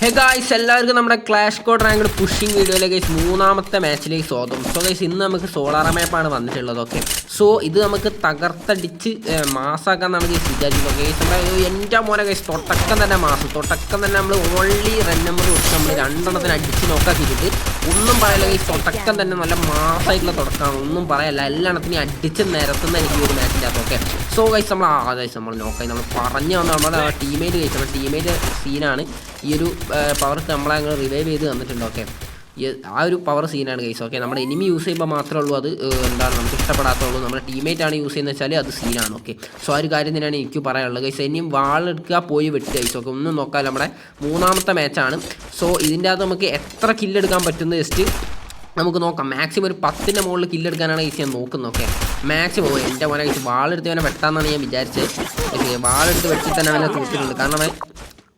ഹേ guys എല്ലാവർക്കും നമ്മുടെ clash code rank pushing വീഡിയോയിലേക്ക് ഗൈസ് മൂന്നാമത്തെ മാച്ചിലേക്ക് സ്വാഗതം. സോ ഗൈസ് ഇന്ന് നമുക്ക് സോളാർ മാപ്പാണ് വന്നിട്ടുള്ളത് ഓക്കെ സോ ഇത് നമുക്ക് തകർത്തടിച്ച് മാസാക്കാൻ നമുക്ക് വിചാരിക്കുന്നത് ഗൈസ് നമ്മുടെ എന്റെ മോനെ ഗൈസ് തൊട്ടക്കം തന്നെ മാസം. തൊട്ടക്കം തന്നെ നമ്മൾ ഓൺലി റൺ നമ്പർ വെച്ച് നമ്മൾ രണ്ടെണ്ണത്തിന് അടിച്ച് നോക്കാക്കിയിട്ട് ഒന്നും പറയല്ല ഈ തുടക്കം തന്നെ നല്ല മാസമായിട്ടുള്ള തുടക്കമാണ് ഒന്നും പറയല്ല എല്ലാണത്തിനും അടിച്ച് നിരത്തുന്ന എനിക്ക് ഒരു മാച്ചിന്റെ അകത്ത് ഓക്കെ സോ ഗൈസ് നമ്മൾ ആ ഗൈസ് നമ്മൾ നോക്കാം നമ്മൾ പറഞ്ഞു വന്ന നമ്മുടെ ടീമേറ്റ് കഴിച്ചു നമ്മുടെ ടീമേറ്റ് സീനാണ് ഈ ഒരു പവർ നമ്മളെ അങ്ങ് റിവൈവ് ചെയ്ത് തന്നിട്ടുണ്ട് ഓക്കെ ആ ഒരു പവർ സീനാണ് ഗൈസ് ഓക്കെ നമ്മുടെ എനിമി യൂസ് ചെയ്യുമ്പോൾ മാത്രമേ ഉള്ളൂ അത് എന്താണ് നമുക്ക് ഇഷ്ടപ്പെടാത്തുള്ളൂ. നമ്മുടെ ടീമേറ്റ് ആണ് യൂസ് ചെയ്യുന്നത് വെച്ചാൽ അത് സീനാണ് ഓക്കെ സോ ആ ഒരു കാര്യം തന്നെയാണ് എനിക്ക് പറയാനുള്ളത് ഗൈസ് ഇനിയും വാളെടുക്കുക പോയി വെട്ടുക ഗൈസ് ഓക്കെ ഒന്നും നോക്കാം നമ്മുടെ മൂന്നാമത്തെ മാച്ചാണ് സോ ഇതിന്റെ അകത്ത് നമുക്ക് എത്ര കില്ലെടുക്കാൻ പറ്റുന്ന ജസ്റ്റ് നമുക്ക് നോക്കാം. മാക്സിമം ഒരു പത്തിന്റെ മുകളിൽ കില്ലെടുക്കാനാണ് ഈസി ഞാൻ നോക്കുന്നത്. ഓക്കെ മാക്സിമം എന്റെ മോനെ വാളെടുത്ത് തന്നെ വെട്ടാന്നാണ് ഞാൻ വിചാരിച്ചത്. വാളെടുത്ത് വെട്ടി തന്നെ അവനെ തീർത്തിട്ടുണ്ട് കാരണം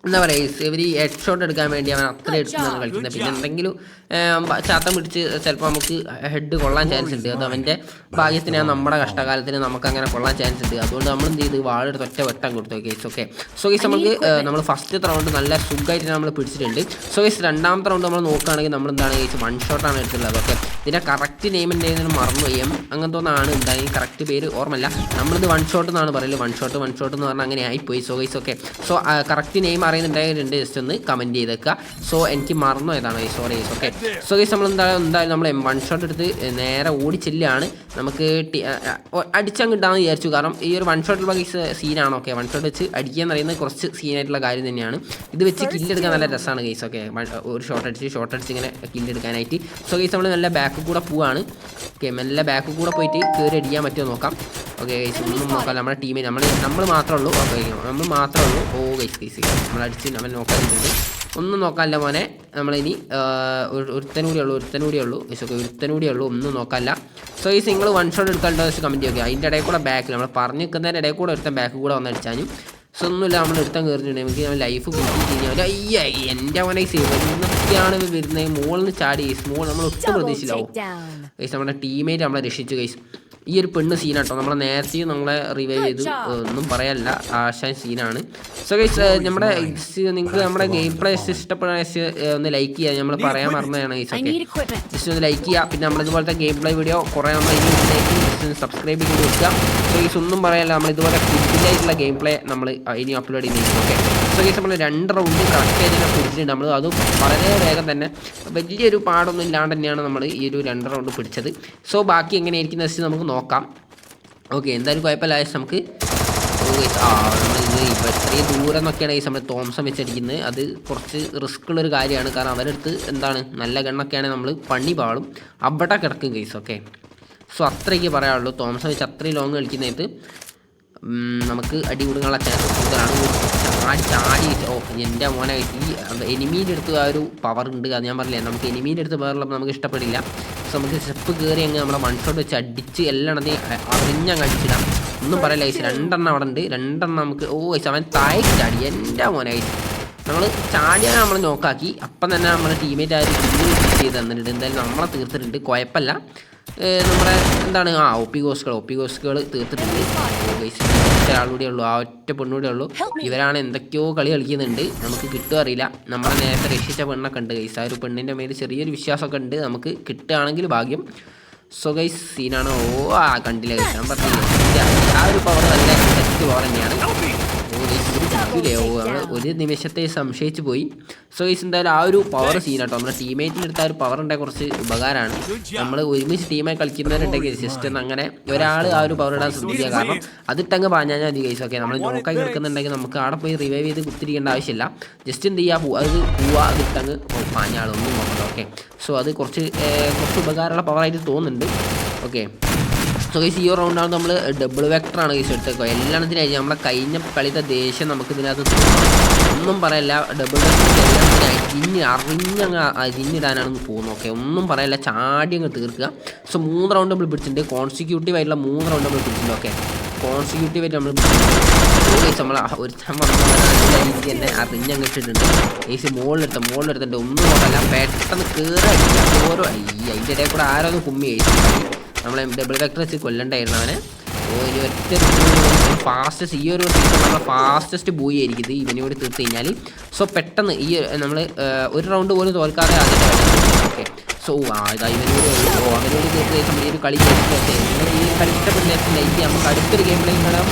എന്താ പറയുക ഇവർ ഈ ഹെഡ് ഷോട്ട് എടുക്കാൻ വേണ്ടി അവൻ അത്ര എടുത്താണ് കളിക്കുന്നത്. പിന്നെ എന്തെങ്കിലും ചാത്തം പിടിച്ച് ചിലപ്പോൾ നമുക്ക് ഹെഡ് കൊള്ളാൻ ചാൻസ് ഉണ്ട്. അത് അവന്റെ ഭാഗ്യത്തിന് നമ്മുടെ കഷ്ടകാലത്തിന് നമുക്ക് അങ്ങനെ കൊള്ളാൻ ചാൻസ് ഉണ്ട്. അതുകൊണ്ട് നമ്മൾ എന്ത് ചെയ്ത്? വാളെടുത്ത് ഒറ്റ വെട്ടം കൊടുത്തു. കേസ് ഓക്കെ സോ കേസ് നമുക്ക് നമ്മൾ ഫസ്റ്റ് റൗണ്ട് നല്ല സുഖമായിട്ട് നമ്മൾ പിടിച്ചിട്ടുണ്ട്. സോ കേസ് രണ്ടാമത്തെ റൗണ്ട് നമ്മൾ നോക്കുകയാണെങ്കിൽ നമ്മൾ എന്താണ് കേസ് വൺ ഷോട്ടാണ് എടുത്തിട്ടുള്ളത്. ഓക്കെ ഇതിന്റെ കറക്റ്റ് നെയിം എന്തെങ്കിലും മറന്നു എം അങ്ങനത്തെ ഒന്നാണ്. എന്തായാലും കറക്റ്റ് പേര് ഓർമ്മല്ല നമ്മളിത് വൺ ഷോട്ട് എന്നാണ് പറയുന്നത് വൺ ഷോട്ട് വൺ ഷോട്ട് എന്ന് പറഞ്ഞാൽ അങ്ങനെ ആയിപ്പോയി. So case okay so correct name അറിയുന്നുണ്ടെങ്കിൽ just ഒന്ന് കമന്റ് ചെയ്തേക്കുക. സോ എനിക്ക് മറന്നു ഏതാണ് sorry guys okay so guys നമ്മൾ എന്തായാലും എന്തായാലും നമ്മൾ വൺ ഷോട്ട് എടുത്ത് നേരെ ഓടി ചെല്ലുകയാണ്. നമുക്ക് അടിച്ചങ്ങ് ഇടാന്ന് വിചാരിച്ചു. കാരണം ഈ ഒരു വൺ ഷോട്ടുള്ള ഗൈസ് സീനാണ് ഓക്കെ വൺ ഷോട്ട് വെച്ച് അടിക്കുക എന്ന് പറയുന്നത് കുറച്ച് സീനായിട്ടുള്ള കാര്യം തന്നെയാണ്. ഇത് വെച്ച് കില്ലെടുക്കാൻ നല്ല രസമാണ് ഗൈസ് ഓക്കെ ഒരു ഷോട്ട് അടിച്ച് ഷോട്ട് അടിച്ച് ഇങ്ങനെ കില്ലെടുക്കാനായിട്ട് സോ ഗൈസ് നമ്മൾ നല്ല ബാക്ക് കൂടെ പോവാണ്. ഓക്കെ നല്ല ബാക്ക് കൂടെ പോയിട്ട് കയറി അടിക്കാൻ പറ്റുമോ നോക്കാം. ഓക്കെ ഗൈസ് ഒന്നും നോക്കാം നമ്മുടെ ടീമിൽ നമ്മൾ നമ്മൾ മാത്രമേ ഉള്ളൂ. ഓക്കെ നമ്മൾ മാത്രമേ ഉള്ളൂ. ഓ ഗൈസ് ഗൈസ് നമ്മൾ അടിച്ച് നമ്മൾ നോക്കാതിട്ടുണ്ട് ഒന്നും നോക്കാനില്ല മോനെ. നമ്മളിനി ഒരുത്തൻ കൂടി ഉള്ളൂ ഒരുത്തൻ കൂടി ഉള്ളൂ. ഗൈസ് ഓക്കെ ഒരുത്തൻ കൂടി ഉള്ളൂ. ഒന്നും നോക്കാനില്ല സോ ഗൈസ് നിങ്ങൾ വൺ ഷോട്ട് എടുക്കാനുണ്ടോ വെച്ച് കമന്റ് ചെയ്യുക. അതിന്റെ ഇടയിൽ കൂടെ ബാക്കിൽ നമ്മൾ പറഞ്ഞു നിൽക്കുന്നതിന്റെ ഇടയിൽ കൂടെ ഒരുത്തൻ ബാക്ക് കൂടെ വന്ന് അടിച്ചാലും സോ ഒന്നുമില്ല നമ്മൾ എടുത്താൽ കയറിയിട്ടുണ്ടെങ്കിൽ നമുക്ക് ഞാൻ ലൈഫ് കൂട്ടി കഴിഞ്ഞാൽ അയ്യ എന്റെ മോനെ സേവ് എന്നൊക്കെയാണ് ഇവർ വരുന്നത്. മുകളിൽ നിന്ന് ചാടി ഗൈസ് മുകൾ നമ്മൾ ഒട്ടും പ്രതീക്ഷിച്ചില്ല. ഗൈസ് നമ്മുടെ ടീമേറ്റ് നമ്മളെ രക്ഷിച്ചു ഗൈസ് ഈ ഒരു പെണ്ണ് സീനാട്ടോ. നമ്മളെ നേരത്തെ നമ്മളെ റിവൈവ് ചെയ്തു. ഒന്നും പറയാനില്ല ആശാൻ സീനാണ്. സോ ഗൈസ് നമ്മുടെ നിങ്ങൾക്ക് നമ്മുടെ ഗെയിം പ്ലേ ഇഷ്ടപ്പെടാൻ ഒന്ന് ലൈക്ക് ചെയ്യുക നമ്മൾ പറയാൻ മറന്നതാണ് ഗൈസ് ഓക്കെ ജസ്റ്റ് ഒന്ന് ലൈക്ക് ചെയ്യുക പിന്നെ നമ്മളിതുപോലത്തെ ഗെയിം പ്ലേ വീഡിയോ കുറേ നമ്മൾ ഇനി ഇതിലേക്ക് ജസ്റ്റ് ഒന്ന് സബ്സ്ക്രൈബ് ചെയ്ത് വെക്കുക. സോ ഗൈസ് ഒന്നും പറയാനില്ല നമ്മളിതുപോലെ ഫുഡിലായിട്ടുള്ള ഗെയിം പ്ലേ നമ്മൾ ഇനി അപ്ലോഡ് ചെയ്യുന്നത് ഓക്കെ സോ നമ്മൾ രണ്ട് റൗണ്ട് കറക്റ്റ് ആയിട്ട് പിടിച്ചിട്ടുണ്ട്. നമ്മൾ അത് വളരെ വേഗം തന്നെ വലിയൊരു പാടൊന്നും ഇല്ലാണ്ട് തന്നെയാണ് നമ്മൾ ഈ ഒരു രണ്ട് റൗണ്ട് പിടിച്ചത്. സോ ബാക്കി എങ്ങനെയായിരിക്കും വെച്ചാൽ നമുക്ക് നോക്കാം. ഓക്കെ എന്തായാലും കുഴപ്പമില്ല നമുക്ക് guys, ആ ഇത്രയും ദൂരം എന്നൊക്കെയാണ് ഈ സമയത്ത് തോംസം വെച്ചടിക്കുന്നത് അത് കുറച്ച് റിസ്ക് ഉള്ളൊരു കാര്യമാണ്. കാരണം അവരെടുത്ത് എന്താണ് നല്ല ഗണ്ണൊക്കെയാണ് നമ്മൾ പണി പാളും. അവിടെ കിടക്കും കേസ് ഓക്കെ സോ അത്രയ്ക്ക് പറയാനുള്ളൂ. തോംസം വെച്ച് അത്രയും ലോങ് കളിക്കുന്നതായിട്ട് നമുക്ക് അടി കൊടുക്കാനുള്ള ചാൻസ് കൂടുതലാണ്. ചാടി ചാടി ഓ എന്റെ മോനെ ഈ എനിമീന്റെ അടുത്ത് ആ ഒരു പവർ ഉണ്ട് അത് ഞാൻ പറഞ്ഞില്ലേ നമുക്ക് എനിമീന്റെ അടുത്ത് പവറുള്ളപ്പോൾ നമുക്ക് ഇഷ്ടപ്പെടില്ല. സോ നമുക്ക് സ്റ്റെപ്പ് കയറി അങ്ങ് നമ്മളെ വൺ ഷോട്ട് വെച്ച് അടിച്ച് എല്ലായിടത്തും അറിഞ്ഞങ്ങ് അടിച്ചിടാം. ഒന്നും പറയില്ല ഐസ് രണ്ടെണ്ണം അവിടെ ഉണ്ട്. രണ്ടെണ്ണം നമുക്ക് ഓ ഐസ് അവൻ താഴേക്ക് ചാടി. എന്റെ മോനെ ഐസ് നമ്മൾ ചാടിയാണ് നമ്മൾ നോക്കാക്കി അപ്പം തന്നെ നമ്മുടെ ടീമേറ്റ് ആ ഒരു ചെയ്ത് തന്നിട്ടുണ്ട്. എന്തായാലും നമ്മളെ തീർത്തിട്ടുണ്ട്. കുഴപ്പമില്ല. നമ്മുടെ എന്താണ്? ആ ഒപ്പി ഗോസ്കൾ ഒപ്പി ഗോസ്കൾ തീർത്തിട്ടുണ്ട് ഒരാളുകൂടെ ഉള്ളൂ. ആ ഒറ്റ പെണ്ണൂടെ ഉള്ളൂ. ഇവരാണ് എന്തൊക്കെയോ കളി കളിക്കുന്നുണ്ട്. നമുക്ക് കിട്ടുക അറിയില്ല. നമ്മളെ നേരത്തെ രക്ഷിച്ച പെണ്ണൊക്കെ ഉണ്ട് ഗൈസ് ആ ഒരു പെണ്ണിന്റെ മേൽ ചെറിയൊരു വിശ്വാസമൊക്കെ ഉണ്ട്. നമുക്ക് കിട്ടുകയാണെങ്കിൽ ഭാഗ്യം. സോ ഗൈസ് സീനാണ് ഓ ആ കണ്ടില്ല? ഗൈസ് ഞാൻ പറഞ്ഞില്ല? ആ ഒരു പവർ നല്ല സെറ്റ് പവർ തന്നെയാണ്. ഒരു നമ്മൾ ഒരു നിമിഷത്തെ സംശയിച്ചു പോയി. സോ ഈസ് എന്തായാലും ആ ഒരു പവർ സീൻ സീനാട്ടോ നമ്മുടെ ടീമേറ്റിന്റെ അടുത്ത് ആ ഒരു പവർ ഉണ്ടെങ്കിൽ കുറച്ച് ഉപകാരമാണ്. നമ്മൾ ഒരുമിച്ച് ടീമായി കളിക്കുന്നവരുണ്ടെങ്കിൽ ജസ്റ്റ് ഒന്ന് അങ്ങനെ ഒരാൾ ആ ഒരു പവർ ഇടാൻ ശ്രദ്ധിക്കുക. കാരണം അതിട്ടങ്ങ് പാഞ്ഞാൽ മതി കേസ് ഓക്കെ നമ്മൾ നോക്കായി കിടക്കുന്നുണ്ടെങ്കിൽ നമുക്ക് അവിടെ പോയി റിവൈവ് ചെയ്ത് കുത്തിരിക്കേണ്ട ആവശ്യമില്ല. ജസ്റ്റ് എന്ത് ചെയ്യുക അത് പോവാ അതിട്ടങ്ങ് പാഞ്ഞാളൊന്നും നോക്കണ്ട. ഓക്കെ സോ അത് കുറച്ച് കുറച്ച് ഉപകാരമുള്ള പവറായിട്ട് തോന്നുന്നുണ്ട്. ഓക്കെ സോ ഗൈസ് ഈ റൗണ്ടാണ് നമ്മൾ ഡബിൾ വെക്ടറാണ് ഗൈസ് എടുത്തേക്കോ. എല്ലാത്തിനായി നമ്മുടെ കഴിഞ്ഞ കളിത്തെ ദേഷ്യം നമുക്ക് ഇതിനകത്ത് ഒന്നും പറയല്ല ഡബിൾ വെക്ടർ എല്ലാത്തിനും അരിഞ്ഞ് അറിഞ്ഞങ്ങ് അരിഞ്ഞിടാനാണ് പോകുന്നത് ഓക്കെ ഒന്നും പറയല്ല ചാടി അങ്ങ് തീർക്കുക. സോ മൂന്ന് റൗണ്ട് നമ്മൾ പിടിച്ചിട്ടുണ്ട്. കോൺസിക്യൂട്ടീവ് ആയിട്ടുള്ള മൂന്ന് റൗണ്ട് നമ്മൾ പിടിച്ചിട്ടുണ്ട് ഓക്കെ കോൺസിക്യൂട്ടീവ് ആയിട്ട് നമ്മൾ ഗൈസ് നമ്മൾ ഒരു രീതി തന്നെ അറിഞ്ഞങ്ങ് ഇട്ടിട്ടുണ്ട്. ഗൈസ് മുകളിലെടുത്ത മുകളിലെടുത്തിട്ടുണ്ട് ഒന്നും നോക്കല്ല പെട്ടെന്ന് കയറി ഓരോ അയ്യ അതിന്റെ ഇടയിൽ കൂടെ ആരോ കുമ്മി കഴിച്ചു. നമ്മളെ ഡബിൾ വെക്ടർ വെച്ച് കൊല്ലണ്ടായിരുന്നു ഓ ഓ ഇനി ഒറ്റ ഫാസ്റ്റസ്റ്റ് ഈ ഒരു സീസൺ ഫാസ്റ്റസ്റ്റ് ബൂയി ആയിരിക്കും. ഇത് കൂടി തീർത്ത് കഴിഞ്ഞാൽ സോ പെട്ടെന്ന് ഈ നമ്മൾ ഒരു റൗണ്ട് പോലും തോൽക്കാതെ ഓക്കെ സോ ഇതാ ഇവനോട് അവനോട് തീർത്ത് നമ്മൾ ഈ ഒരു കളി ഈ കളിച്ച ലൈക്ക് നമുക്ക് അടുത്തൊരു ഗെയിമിലേക്ക് കാണാം.